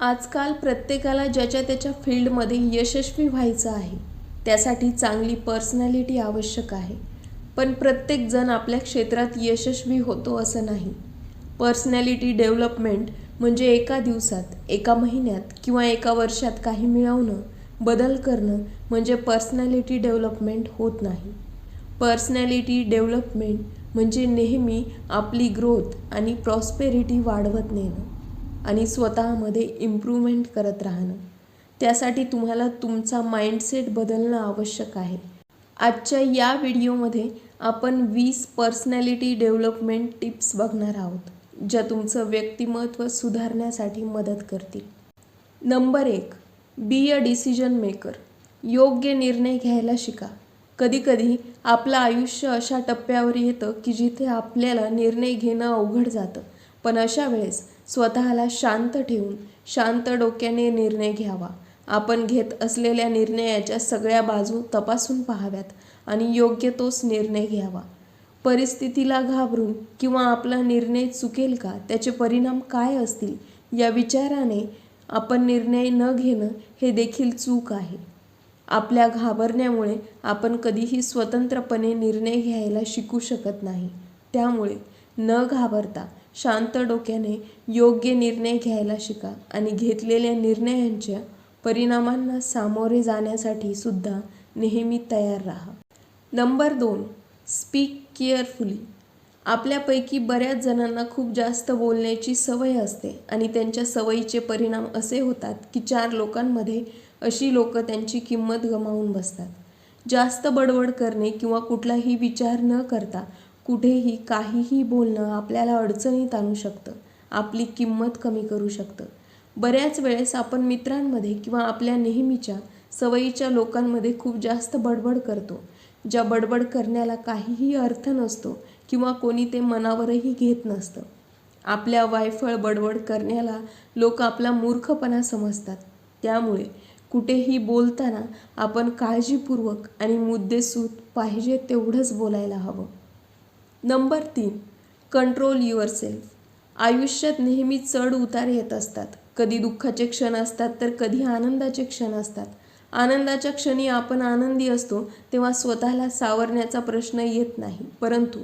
आजकाल प्रत्येकाला ज्याच्या त्याच्या फील्डमध्ये यशस्वी व्हायचं आहे त्यासाठी चांगली पर्सनॅलिटी आवश्यक आहे. पण प्रत्येकजण आपल्या क्षेत्रात यशस्वी होतो असं नाही. पर्सनॅलिटी डेव्हलपमेंट म्हणजे एका दिवसात एका महिन्यात किंवा एका वर्षात काही मिळवणं बदल करणं म्हणजे पर्सनॅलिटी डेव्हलपमेंट होत नाही. पर्सनॅलिटी डेव्हलपमेंट म्हणजे नेहमी आपली ग्रोथ आणि प्रॉस्पेरिटी वाढवत नेणं. आणि स्वतःमध्ये इम्प्रूव्हमेंट करत राहणं. त्यासाठी तुम्हाला तुमचा माइंडसेट बदलणं आवश्यक आहे. आजच्या या व्हिडिओमध्ये आपण वीस पर्सनॅलिटी डेव्हलपमेंट टिप्स बघणार आहोत ज्या तुमचं व्यक्तिमत्व सुधारण्यासाठी मदत करतील. नंबर एक बी अ डिसिजन मेकर योग्य निर्णय घ्यायला शिका. कधीकधी आपलं आयुष्य अशा टप्प्यावर येतं की जिथे आपल्याला निर्णय घेणं अवघड जातं. पण अशा वेळेस स्वतःला शांत ठेवून शांत डोक्याने निर्णय घ्यावा. आपण घेत असलेल्या निर्णयाच्या सगळ्या बाजू तपासून पाहाव्यात आणि योग्य तोच निर्णय घ्यावा. परिस्थितीला घाबरून किंवा आपला निर्णय चुकेल का त्याचे परिणाम काय असतील या विचाराने आपण निर्णय न घेणं हे देखील चूक आहे. आपल्या घाबरण्यामुळे आपण कधीही स्वतंत्रपणे निर्णय घ्यायला शिकू शकत नाही. त्यामुळे न घाबरता शांत डोक्याने योग्य निर्णय घ्यायला शिका आणि घेतलेल्या निर्णयांच्या परिणामांना सामोरे जाण्यासाठी सुद्धा नेहमी तयार राहा. नंबर दोन स्पीक केअरफुली. आपल्यापैकी बऱ्याच जणांना खूप जास्त बोलण्याची सवय असते आणि त्यांच्या सवयीचे परिणाम असे होतात की चार लोकांमध्ये अशी लोक त्यांची किंमत गमावून बसतात. जास्त बडबड करणे किंवा कुठलाही विचार न करता कुठेही काहीही बोलणं आपल्याला अडचणीत आणू शकतं. आपली किंमत कमी करू शकतं. बऱ्याच वेळेस आपण मित्रांमध्ये किंवा आपल्या नेहमीच्या सवयीच्या लोकांमध्ये खूप जास्त बडबड करतो. ज्या बडबड करण्याला काहीही अर्थ नसतो किंवा कोणी ते मनावरही घेत नसतं. आपल्या वायफळ बडबड करण्याला लोक आपला मूर्खपणा समजतात. त्यामुळे कुठेही बोलताना आपण काळजीपूर्वक आणि मुद्देसूद पाहिजे तेवढंच बोलायला हवं. नंबर तीन कंट्रोल युअर सेल्फ आयुष्यात नेहमी चढ उतार येत असतात. कधी दुःखाचे क्षण असतात तर कधी आनंदाचे क्षण असतात. आनंदाच्या क्षणी आपण आनंदी असतो तेव्हा स्वतःला सावरण्याचा प्रश्न येत नाही. परंतु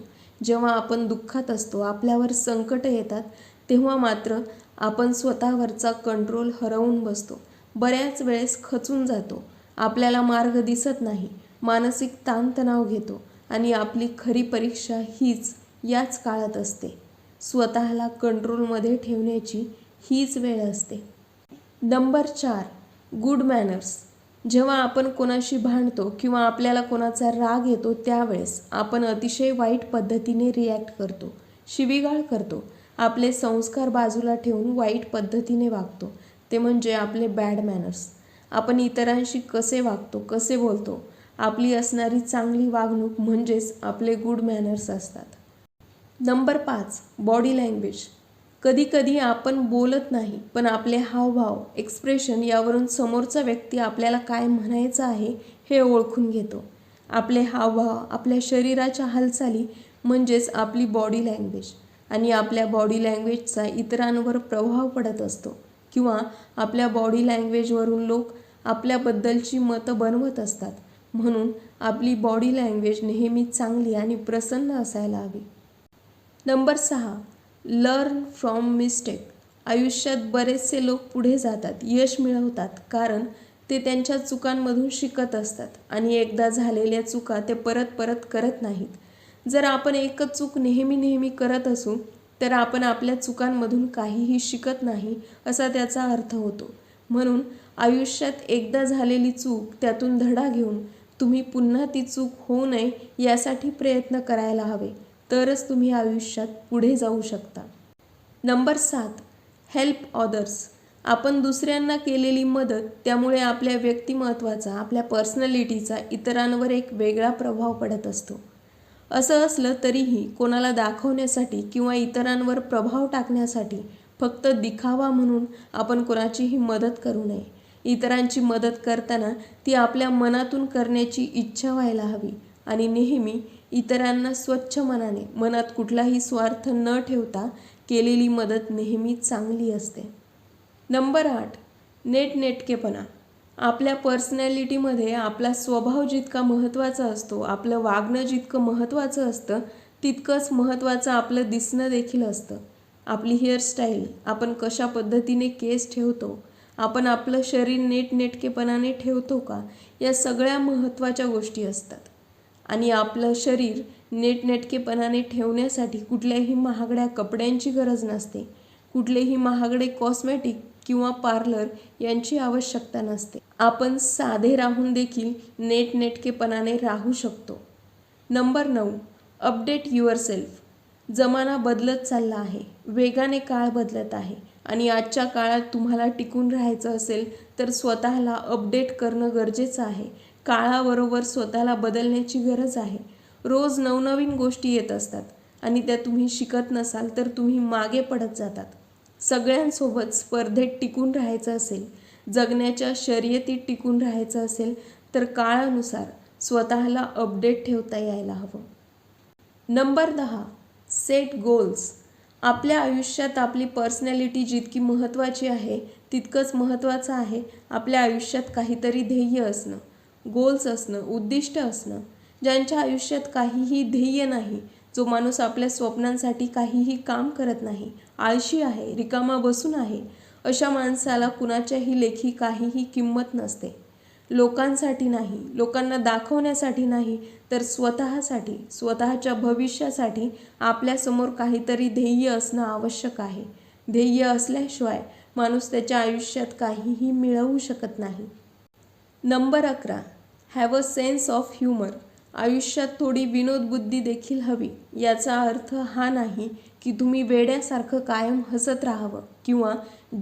जेव्हा आपण दुःखात असतो आपल्यावर संकट येतात तेव्हा मात्र आपण स्वतःवरचा कंट्रोल हरवून बसतो. बऱ्याच वेळेस खचून जातो. आपल्याला मार्ग दिसत नाही. मानसिक ताणतणाव घेतो. आणि आपली खरी परीक्षा हीच याच काळात असते. स्वतःला कंट्रोलमध्ये ठेवण्याची हीच वेळ असते. नंबर चार गुड मॅनर्स. जेव्हा आपण कोणाशी भांडतो किंवा आपल्याला कोणाचा राग येतो त्यावेळेस आपण अतिशय वाईट पद्धतीने रिॲक्ट करतो शिवीगाळ करतो. आपले संस्कार बाजूला ठेवून वाईट पद्धतीने वागतो. ते म्हणजे आपले बॅड मॅनर्स आपण इतरांशी कसे वागतो कसे बोलतो आपली असणारी चांगली वागणूक म्हणजेच आपले गुड मॅनर्स असतात. नंबर पाच बॉडी लँग्वेज कधीकधी आपण बोलत नाही पण आपले हावभाव एक्सप्रेशन यावरून समोरचा व्यक्ती आपल्याला काय म्हणायचं आहे हे ओळखून घेतो. आपले हावभाव आपल्या शरीराच्या हालचाली म्हणजेच आपली बॉडी लँग्वेज आणि आपल्या बॉडी लँग्वेजचा इतरांवर प्रभाव पडत असतो. किंवा आपल्या बॉडी लँग्वेजवरून लोक आपल्याबद्दलची मतं बनवत असतात. म्हणून आपली बॉडी लँग्वेज नेहमी चांगली आणि प्रसन्न असायला हवी. नंबर सहा लर्न फ्रॉम मिस्टेक. आयुष्यात बरेचसे लोक पुढे जातात यश मिळवतात कारण ते त्यांच्या चुकांमधून शिकत असतात आणि एकदा झालेल्या चुका ते परत परत करत नाहीत. जर आपण एकच चूक नेहमी नेहमी करत असू तर आपण आपल्या चुकांमधून काहीही शिकत नाही असा त्याचा अर्थ होतो. म्हणून आयुष्यात एकदा झालेली चूक त्यातून धडा घेऊन तुम्ही पुन्हा ती चूक होऊ नये यासाठी प्रयत्न करायला हवे. तरच तुम्ही आयुष्यात पुढे जाऊ शकता. नंबर सात. हेल्प ऑदर्स आपण दुसऱ्यांना केलेली मदत त्यामुळे आपल्या व्यक्तिमत्वाचा आपल्या पर्सनॅलिटीचा इतरांवर एक वेगळा प्रभाव पडत असतो. असं असलं तरीही कोणाला दाखवण्यासाठी किंवा इतरांवर प्रभाव टाकण्यासाठी फक्त दिखावा म्हणून आपण कोणाचीही मदत करू नये. इतरांची मदत करताना ती आपल्या मनातून करण्याची इच्छा व्हायला हवी. आणि नेहमी इतरांना स्वच्छ मनाने मनात कुठलाही स्वार्थ न ठेवता केलेली मदत नेहमी चांगली असते. नंबर आठ नेटनेटकेपणा. आपल्या पर्सनॅलिटीमध्ये आपला स्वभाव जितका महत्त्वाचा असतो आपलं वागणं जितकं महत्त्वाचं असतं तितकंच महत्त्वाचं आपलं दिसणं देखील असतं. आपली हेअरस्टाईल आपण कशा पद्धतीने केस ठेवतो आपण आपलं शरीर नेटनेटकेपणाने ठेवतो का? या सगळ्या महत्त्वाच्या गोष्टी असतात. आणि आपलं शरीर नेटनेटकेपणाने ठेवण्यासाठी कुठल्याही महागड्या कपड्यांची गरज नसते. कुठलेही महागडे कॉस्मॅटिक किंवा पार्लर यांची आवश्यकता नसते. आपण साधे राहून देखील नेटनेटकेपणाने राहू शकतो. नंबर नऊ अपडेट युअर सेल्फ जमाना बदलत चालला आहे. वेगाने काळ बदलत आहे. आणि आजच्या काळात तुम्हाला टिकून राहायचं असेल तर स्वतःला अपडेट करणं गरजेचं आहे. काळाबरोबर स्वतःला बदलण्याची गरज आहे. रोज नवनवीन गोष्टी येत असतात आणि त्या तुम्ही शिकत नसाल तर तुम्ही मागे पडत जातात. सगळ्यांसोबत स्पर्धेत टिकून राहायचं असेल जगण्याच्या शर्यतीत टिकून राहायचं असेल तर काळानुसार स्वतःला अपडेट ठेवता यायला हवं. नंबर दहा सेट गोल्स. आपल्या आयुष्यात आपली पर्सनॅलिटी जितकी महत्त्वाची आहे तितकंच महत्त्वाचं आहे आपल्या आयुष्यात काहीतरी ध्येय असणं गोल्स असणं उद्दिष्ट असणं. ज्यांच्या आयुष्यात काहीही ध्येय नाही जो माणूस आपल्या स्वप्नांसाठी काहीही काम करत नाही आळशी आहे रिकामा बसून आहे अशा माणसाला कुणाच्याही लेखी काहीही किंमत नसते. लोकांसाठी नाही लोकांना दाखवण्यासाठी नाही तर स्वतःसाठी स्वतःच्या भविष्यासाठी आपल्यासमोर काहीतरी ध्येय असणं आवश्यक आहे. ध्येय असल्याशिवाय माणूस त्याच्या आयुष्यात काहीही मिळवू शकत नाही. नंबर अकरा. Have a sense of humour आयुष्यात थोडी विनोदबुद्धी देखील हवी. याचा अर्थ हा नाही की तुम्ही वेड्यासारखं कायम हसत राहावं किंवा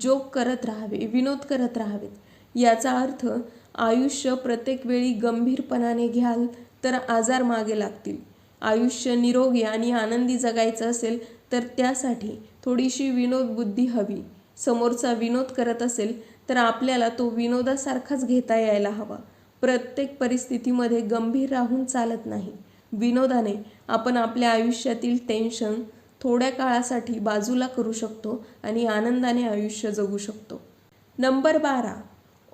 जोक करत राहावे विनोद करत राहावेत. याचा अर्थ आयुष्य प्रत्येक वेळी गंभीरपणाने घ्याल तर आजार मागे लागतील. आयुष्य निरोगी आणि आनंदी जगायचं असेल तर त्यासाठी थोडीशी विनोद बुद्धी हवी. समोरचा विनोद करत असेल तर आपल्याला तो विनोदासारखाच घेता यायला हवा. प्रत्येक परिस्थितीमध्ये गंभीर राहून चालत नाही. विनोदाने आपण आपल्या आयुष्यातील टेन्शन थोड्या काळासाठी बाजूला करू शकतो आणि आनंदाने आयुष्य जगू शकतो. नंबर बारा.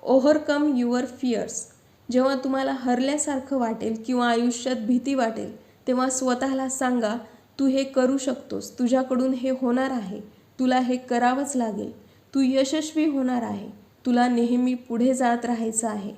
Overcome your fears. जेव्हा तुम्हाला हरल्यासारखं वाटेल किंवा आयुष्यात भीती वाटेल तेव्हा स्वतःला सांगा तू हे करू शकतोस. तुझ्याकडून हे होणार आहे. तुला हे करावंच लागेल. तू यशस्वी होणार आहे. तुला नेहमी पुढे जात राहायचं आहे.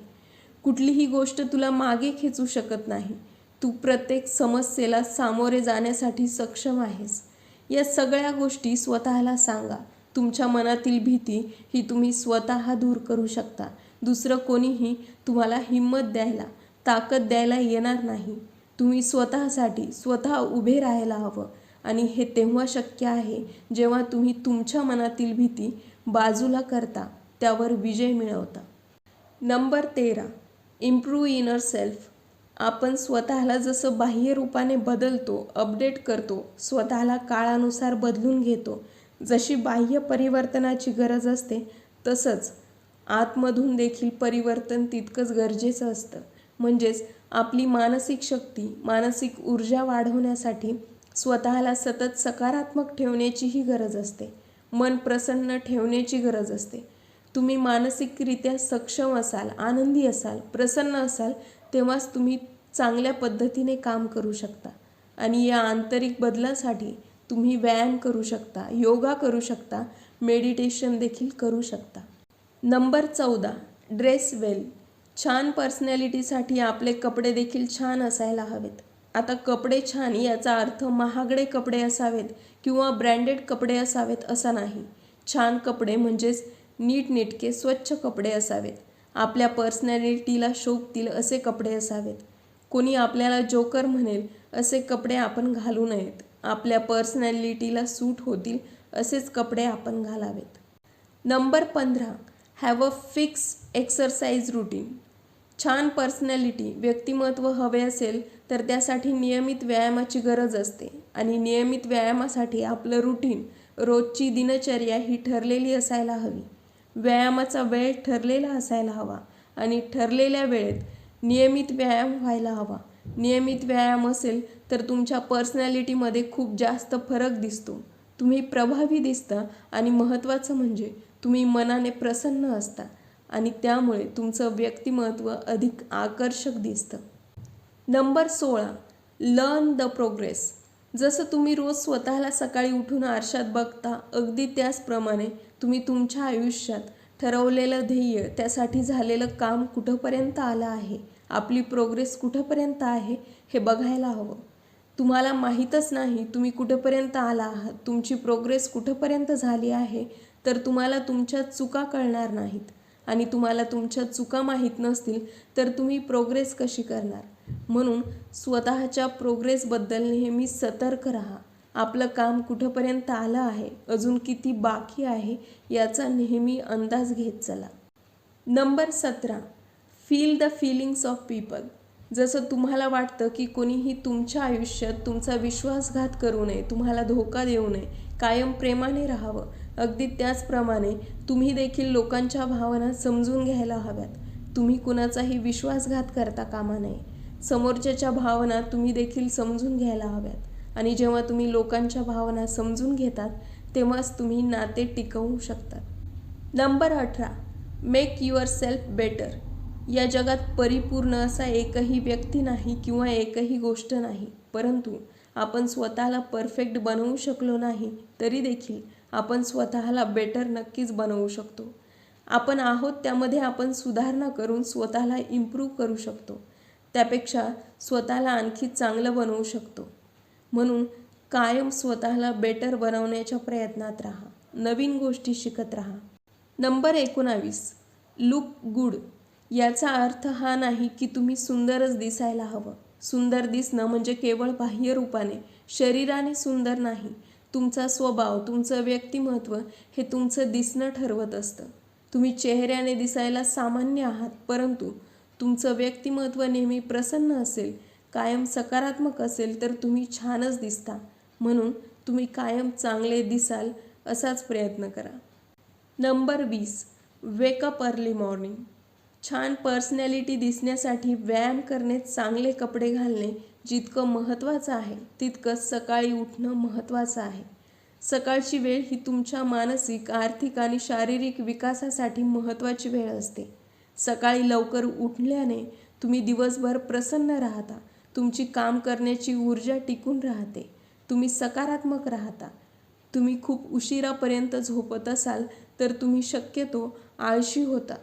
कुठलीही गोष्ट तुला मागे खेचू शकत नाही. तू प्रत्येक समस्येला सामोरे जाण्यासाठी सक्षम आहेस. या सगळ्या गोष्टी स्वतःला सांगा. तुमच्या मनातील भीती ही तुम्ही स्वतः दूर करू शकता. दुसरं कोणीही तुम्हाला हिंमत द्यायला ताकद द्यायला येणार नाही. तुम्ही स्वतःसाठी स्वतः उभे राहायला हवं. आणि हे तेव्हा शक्य आहे जेव्हा तुम्ही तुमच्या मनातील भीती बाजूला करता त्यावर विजय मिळवता. नंबर तेरा. इम्प्रूव्ह इनर सेल्फ आपण स्वतःला जसं बाह्य रूपाने बदलतो अपडेट करतो स्वतःला काळानुसार बदलून घेतो. जशी बाह्य परिवर्तनाची गरज असते तसंच आतमधून देखील परिवर्तन तितकंच गरजेचं असतं. म्हणजेच आपली मानसिक शक्ती मानसिक ऊर्जा वाढवण्यासाठी स्वतःला सतत सकारात्मक ठेवण्याचीही गरज असते. मन प्रसन्न ठेवण्याची गरज असते. तुम्ही मानसिकरित्या सक्षम असाल आनंदी असाल प्रसन्न असाल तेव्हाच तुम्ही चांगल्या पद्धतीने काम करू शकता. आणि या आंतरिक बदलासाठी तुम्ही व्यायाम करू शकता योगा करू शकता मेडिटेशन देखील करू शकता. नंबर चौदा ड्रेस वेल छान पर्सनॅलिटीसाठी आपले कपडे देखील छान असायला हवेत. आता कपडे छान याचा अर्थ महागडे कपडे असावेत किंवा ब्रँडेड कपडे असावेत असा नाही. छान कपडे म्हणजेच नीटनेटके स्वच्छ कपडे असावेत. आपल्या पर्सनॅलिटीला शोभतील असे कपडे असावेत. कोणी आपल्याला जोकर म्हणेल असे कपडे आपण घालू नयेत. आपल्या पर्सनॅलिटीला सूट होतील असेच कपडे आपण घालावेत. नंबर पंधरा have a fix exercise routine छान पर्सनॅलिटी व्यक्तिमत्व हवे असेल तर त्यासाठी नियमित व्यायामाची गरज असते. आणि नियमित व्यायामासाठी आपलं रुटीन रोजची दिनचर्या ही ठरलेली असायला हवी. व्यायामाचा वेळ ठरलेला असायला हवा आणि ठरलेल्या वेळेत नियमित व्यायाम व्हायला हवा. नियमित व्यायाम असेल तर तुमच्या पर्सनॅलिटीमध्ये खूप जास्त फरक दिसतो. तुम्ही प्रभावी दिसता आणि महत्त्वाचं म्हणजे तुम्ही मनाने प्रसन्न असता आणि त्यामुळे तुमचं व्यक्तिमत्व अधिक आकर्षक दिसतं. नंबर सोळा लर्न द प्रोग्रेस जसं तुम्ही रोज स्वतःला सकाळी उठून आरशात बघता अगदी त्याचप्रमाणे तुम्ही तुमच्या आयुष्यात ठरवलेलं ध्येय त्यासाठी झालेलं काम कुठंपर्यंत आलं आहे? आपली प्रोग्रेस कुठंपर्यंत आहे? हे बघायला हवं. तुम्हाला माहीतच नाही तुम्ही कुठंपर्यंत आला आहात तुमची प्रोग्रेस कुठंपर्यंत झाली आहे तर तुम्हाला तुमच्या चुका कळणार नाहीत. आणि तुम्हाला तुमच्या चुका माहीत नसतील तर तुम्ही प्रोग्रेस कशी करणार? म्हणून स्वतःच्या प्रोग्रेसबद्दल नेहमी सतर्क राहा. आपलं काम कुठंपर्यंत आलं आहे अजून किती बाकी आहे याचा नेहमी अंदाज घेत चला. नंबर सतरा. Feel the feelings of people जसं तुम्हाला वाटतं की कोणीही तुमच्या आयुष्यात तुमचा विश्वासघात करू नये तुम्हाला धोका देऊ नये कायम प्रेमाने राहावं अगदी त्याचप्रमाणे तुम्ही देखील लोकांच्या भावना समजून घ्यायला हव्यात. तुम्ही कुणाचाही विश्वासघात करता कामा नये. समोरच्याच्या भावना तुम्ही देखील समजून घ्यायला हव्यात. आणि जेव्हा तुम्ही लोकांच्या भावना समजून घेतात तेव्हाच तुम्ही नाते टिकवू शकतात. नंबर अठरा. मेक युअर सेल्फ बेटर या जगात परिपूर्ण असा एकही व्यक्ती नाही किंवा एकही गोष्ट नाही. परंतु आपण स्वतःला परफेक्ट बनवू शकलो नाही तरी देखील आपण स्वतःला बेटर नक्कीच बनवू शकतो. आपण आहोत त्यामध्ये आपण सुधारणा करून स्वतःला इम्प्रूव्ह करू शकतो. त्यापेक्षा स्वतःला आणखी चांगलं बनवू शकतो. म्हणून कायम स्वतःला बेटर बनवण्याच्या प्रयत्नात राहा. नवीन गोष्टी शिकत राहा. नंबर एकोणावीस. Look good. याचा अर्थ हा नाही की तुम्ही सुंदरच दिसायला हवं. सुंदर दिसणं म्हणजे केवळ बाह्य रूपाने शरीराने सुंदर नाही. तुमचा स्वभाव तुमचं व्यक्तिमत्व हे तुमचं दिसणं ठरवत असतं. तुम्ही चेहऱ्याने दिसायला सामान्य आहात परंतु तुमचं व्यक्तिमत्व नेहमी प्रसन्न असेल कायम सकारात्मक असेल तर तुम्ही छानच दिसता. म्हणून तुम्ही कायम चांगले दिसाल असाच प्रयत्न करा. नंबर वीस. Wake up early morning. छान पर्सनॅलिटी दिसण्यासाठी व्यायाम करणे चांगले कपडे घालणे जितकं महत्त्वाचं आहे तितकंच सकाळी उठणं महत्त्वाचं आहे. सकाळची वेळ ही तुमच्या मानसिक आर्थिक आणि शारीरिक विकासासाठी महत्त्वाची वेळ असते. सकाळी लवकर उठल्याने तुम्ही दिवसभर प्रसन्न राहता तुमची काम करण्याची ऊर्जा टिकून राहते तुम्ही सकारात्मक राहता. तुम्ही खूप उशिरापर्यंत झोपत असाल तर तुम्ही शक्यतो आळशी होता.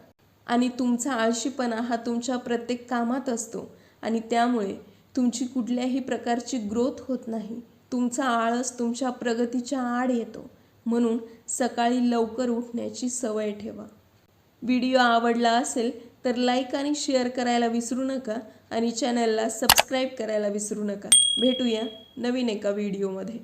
आणि तुमचा आळशीपणा हा तुमच्या प्रत्येक कामात असतो. आणि त्यामुळे तुमची कुठल्याही प्रकारची ग्रोथ होत नाही. तुमचा आळस तुमच्या प्रगतीच्या आड येतो. म्हणून सकाळी लवकर उठण्याची सवय ठेवा. व्हिडिओ आवडला असेल तर लाईक आणि शेअर करायला विसरू नका आणि चॅनलला सबस्क्राईब करायला विसरू नका. भेटूया नवीन एका व्हिडिओमध्ये.